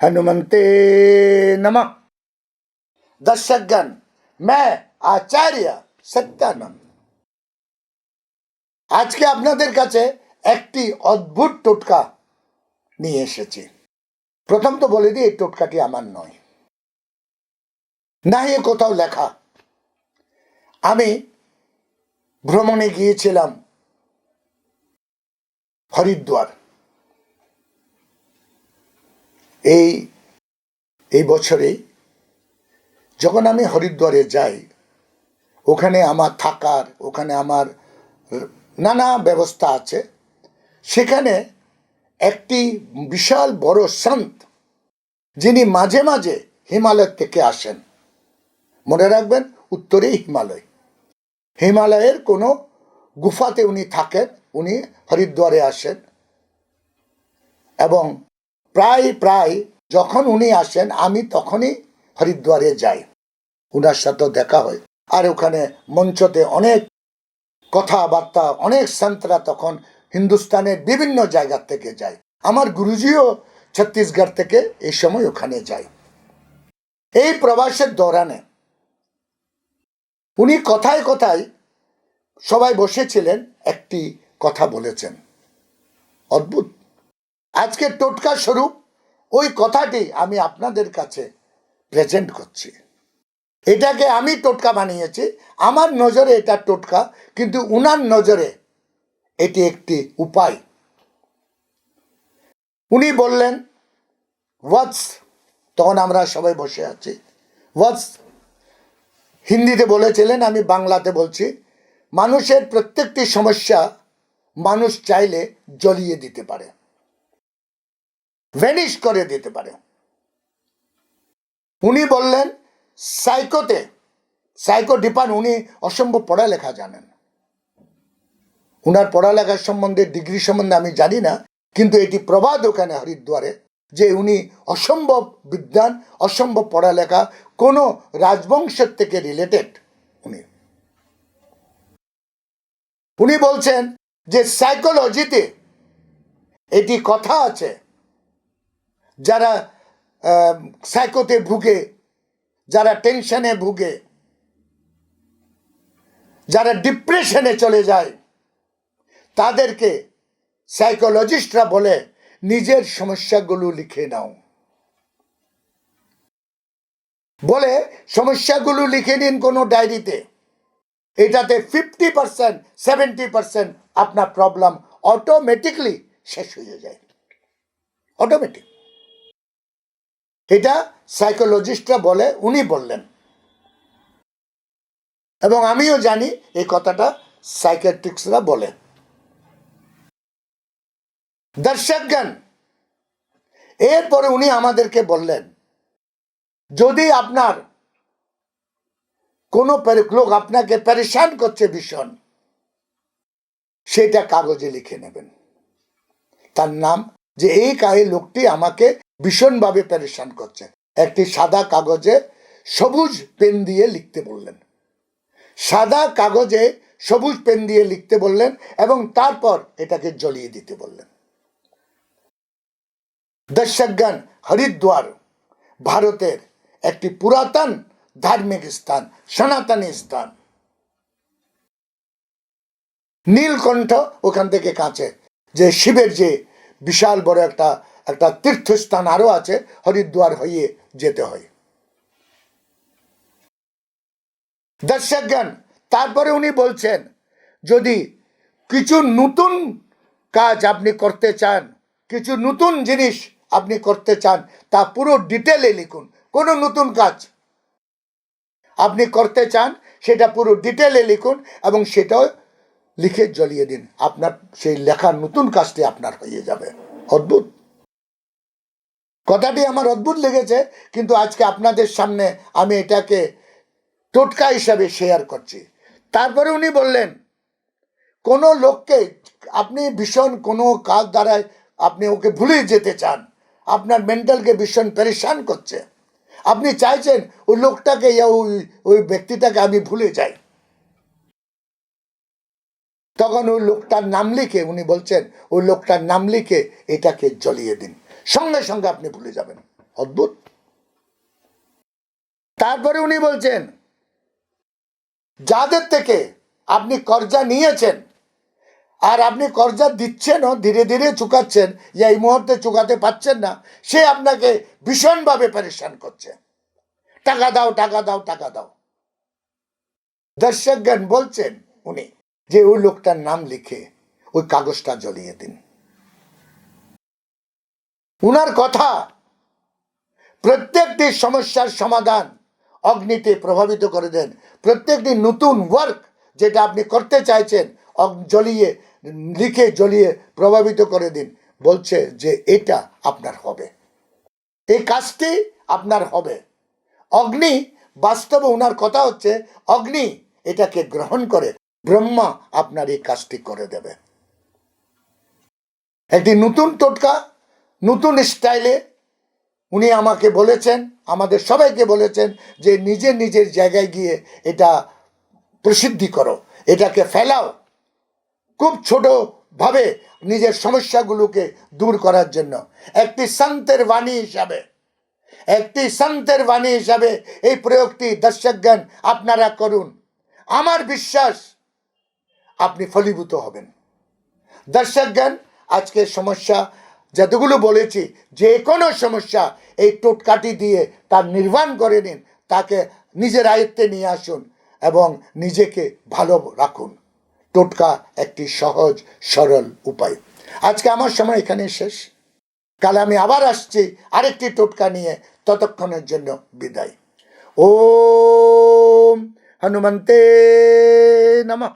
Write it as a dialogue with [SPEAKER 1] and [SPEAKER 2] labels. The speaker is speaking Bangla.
[SPEAKER 1] हनुमंते नमः दर्शकगण मैं आचार्य সত্যানন্দ আজকে আপনাদের কাছে একটি অদ্ভুত টোটকা নিয়ে এসেছি প্রথম তো বলে দিই এই টোটকাটি আমার নয় না এ কোথাও লেখা আমি ভ্রমণে গিয়েছিলাম হরিদ্বার এই এই বছরেই যখন আমি হরিদ্বারে যাই, ওখানে আমার থাকার, ওখানে আমার নানা ব্যবস্থা আছে, সেখানে একটি বিশাল বড় সন্ত, যিনি মাঝে মাঝে হিমালয় থেকে আসেন। মনে রাখবেন, উত্তরেই হিমালয়। হিমালয়ের কোনো গুফাতে উনি থাকেন, উনি হরিদ্বারে আসেন। এবং প্রায় প্রায় যখন উনি আসেন, আমি তখনই হরিদ্বারে যাই। উনার সাথেও দেখা হয়। আর ওখানে মঞ্চতে অনেক কথাবার্তা, অনেক সন্তরা তখন হিন্দুস্তানের বিভিন্ন জায়গা থেকে যায়। আমার গুরুজিও ছত্তিশগড় থেকে এই সময় ওখানে যায়। এই প্রবাসের দৌরানে উনি কথায় কথায় সবাই বসেছিলেন, একটি কথা বলেছেন। অদ্ভুত। আজকে টোটকা স্বরূপ ওই কথাটি আমি আপনাদের কাছে প্রেজেন্ট করছি। এটাকে আমি টোটকা বানিয়েছি। আমার নজরে এটা টোটকা, কিন্তু উনার নজরে এটি একটি উপায়। উনি বললেন ওয়াটস তখন আমরা সবাই বসে আছি ওয়াটস হিন্দিতে বলেছিলেন, আমি বাংলাতে বলছি, মানুষের প্রত্যেকটি সমস্যা মানুষ চাইলে জ্বলিয়ে দিতে পারে। ভ্যানিশ করে দিতে পারে। উনি বললেন সাইকোতে সাইকো ডিপার্ট উনি অসম্ভব পড়ালেখা জানেন। উনার পড়ালেখার সম্বন্ধে ডিগ্রি সম্বন্ধে আমি জানি না, কিন্তু এটি প্রবাদ ওখানে হরিদ্বারে যে উনি অসম্ভব বিদ্যান অসম্ভব পড়ালেখা, কোনো রাজবংশের থেকে রিলেটেড উনি। উনি বলছেন যে সাইকোলজিতে এটি কথা আছে। যারা সাইকোতে ভুগে, যারা টেনশনে ভুগে, যারা ডিপ্রেশনে চলে যায়, তাদেরকে সাইকোলজিস্টরা বলে, নিজের সমস্যাগুলো লিখে নাও। বলে, সমস্যাগুলো লিখে নিন কোনো ডায়েরিতে। এটাতে ফিফটি পার্সেন্ট সেভেন্টি পার্সেন্ট আপনার প্রবলেম অটোমেটিকলি শেষ হয়ে যায়। অটোমেটিক এটা সাইকোলজিস্টরা বলে, উনি বললেন। এবং আমিও জানি এই কথাটা সাইকেট্রিক্সরা বলে। দর্শকগণ এরপরে উনি আমাদেরকে বললেন, যদি আপনার কোনো লোক আপনাকে পরেশান করছে ভীষণ, সেটা কাগজে লিখে নেবেন। তার নাম যে এই কাহে লোকটি আমাকে ভীষণভাবে পরেশান করছে। একটি সাদা কাগজে সবুজ পেন দিয়ে লিখতে বললেন। সাদা কাগজে সবুজ পেন দিয়ে লিখতে বললেন এবং তারপর এটাকে জ্বলিয়ে দিতে বললেন। দর্শকগণ, হরিদ্বার ভারতের একটি পুরাতন ধার্মিক স্থান, সনাতনী স্থান। নীলকণ্ঠ ওখান থেকে কাছে, যে শিবের যে বিশাল বড় একটা একটা তীর্থস্থান আরও আছে, হরিদ্বার হয়ে যেতে হয়। দর্শকগণ, তারপরে উনি বলছেন, যদি কিছু নতুন কাজ আপনি করতে চান, কিছু নতুন জিনিস আপনি করতে চান, তা পুরো ডিটেলে লিখুন। কোনো নতুন কাজ আপনি করতে চান, সেটা পুরো ডিটেলে লিখুন এবং সেটাও লিখে জ্বলিয়ে দিন। আপনার সেই লেখার নতুন কাজটি আপনার হয়ে যাবে। অদ্ভুত। কথাটি আমার অদ্ভুত লেগেছে, কিন্তু আজকে আপনাদের সামনে আমি এটাকে টোটকা হিসাবে শেয়ার করছি। তারপরে উনি বললেন, কোনো লোককে আপনি ভীষণ কোনো কাজ দ্বারায় আপনি ওকে ভুলে যেতে চান। আপনার মেন্টালকে ভীষণ পরেশান করছে। আপনি চাইছেন ওই লোকটাকে ইয়া ওই ওই ব্যক্তিটাকে আমি ভুলে যাই। তখন ওই লোকটার নাম লিখে উনি বলছেন, ওই লোকটার নাম লিখে এটাকে জ্বলিয়ে দিন। সঙ্গে সঙ্গে আপনি ভুলে যাবেন। অদ্ভুত। তারপরে উনি বলছেন, যাদের থেকে আপনি কর্জা নিয়েছেন আর আপনি কর্জা দিচ্ছেনও, ধীরে ধীরে চুকাচ্ছেন যে এই মুহূর্তে চুকাতে পাচ্ছেন না, সে আপনাকে ভীষণভাবে পরেশান করছে। টাকা দাও টাকা দাও টাকা দাও। দর্শকগণ বলছেন উনি যে, ওই লোকটার নাম লিখে ওই কাগজটা জ্বলিয়ে দিন। উনার কথা প্রত্যেকটি সমস্যার সমাধান অগ্নিতে প্রভাবিত করে দেন। প্রত্যেকটি নতুন ওয়ার্ক যেটা আপনি করতে চাইছেন জ্বলিয়ে, লিখে জ্বলিয়ে প্রভাবিত করে দিন। বলছে যে এটা আপনার হবে। এই কাজটি আপনার হবে। অগ্নি বাস্তবে ওনার কথা হচ্ছে, অগ্নি এটাকে গ্রহণ করে, ব্রহ্মা আপনার এই কাজটি করে দেবে। একটি নতুন টোটকা নতুন স্টাইলে উনি আমাকে বলেছেন, আমাদের সবাইকে বলেছেন যে নিজের নিজের জায়গায় গিয়ে এটা প্রসিদ্ধি করো, এটাকে ফেলাও। খুব ছোটোভাবে নিজের সমস্যাগুলোকে দূর করার জন্য। একটি সন্তের বাণী হিসাবে, একটি সন্তের বাণী হিসাবে এই প্রয়োগটি দর্শকগণ আপনারা করুন। আমার বিশ্বাস, আপনি ফলীভূত হবেন। দর্শকগণ আজকে সমস্যা যতগুলো বলেছি, যে কোনো সমস্যা এই টোটকাটি দিয়ে তার নির্মাণ করে নিন, তাকে নিজের আয়ত্তে নিয়ে আসুন এবং নিজেকে ভালো রাখুন। টোটকা একটি সহজ, সরল উপায়। আজকে আমার সময় এখানে শেষ। কাল আমি আবার আসছি আরেকটি টোটকা নিয়ে ততক্ষণের জন্য বিদায়। ওম হনুমন্তে নমঃ।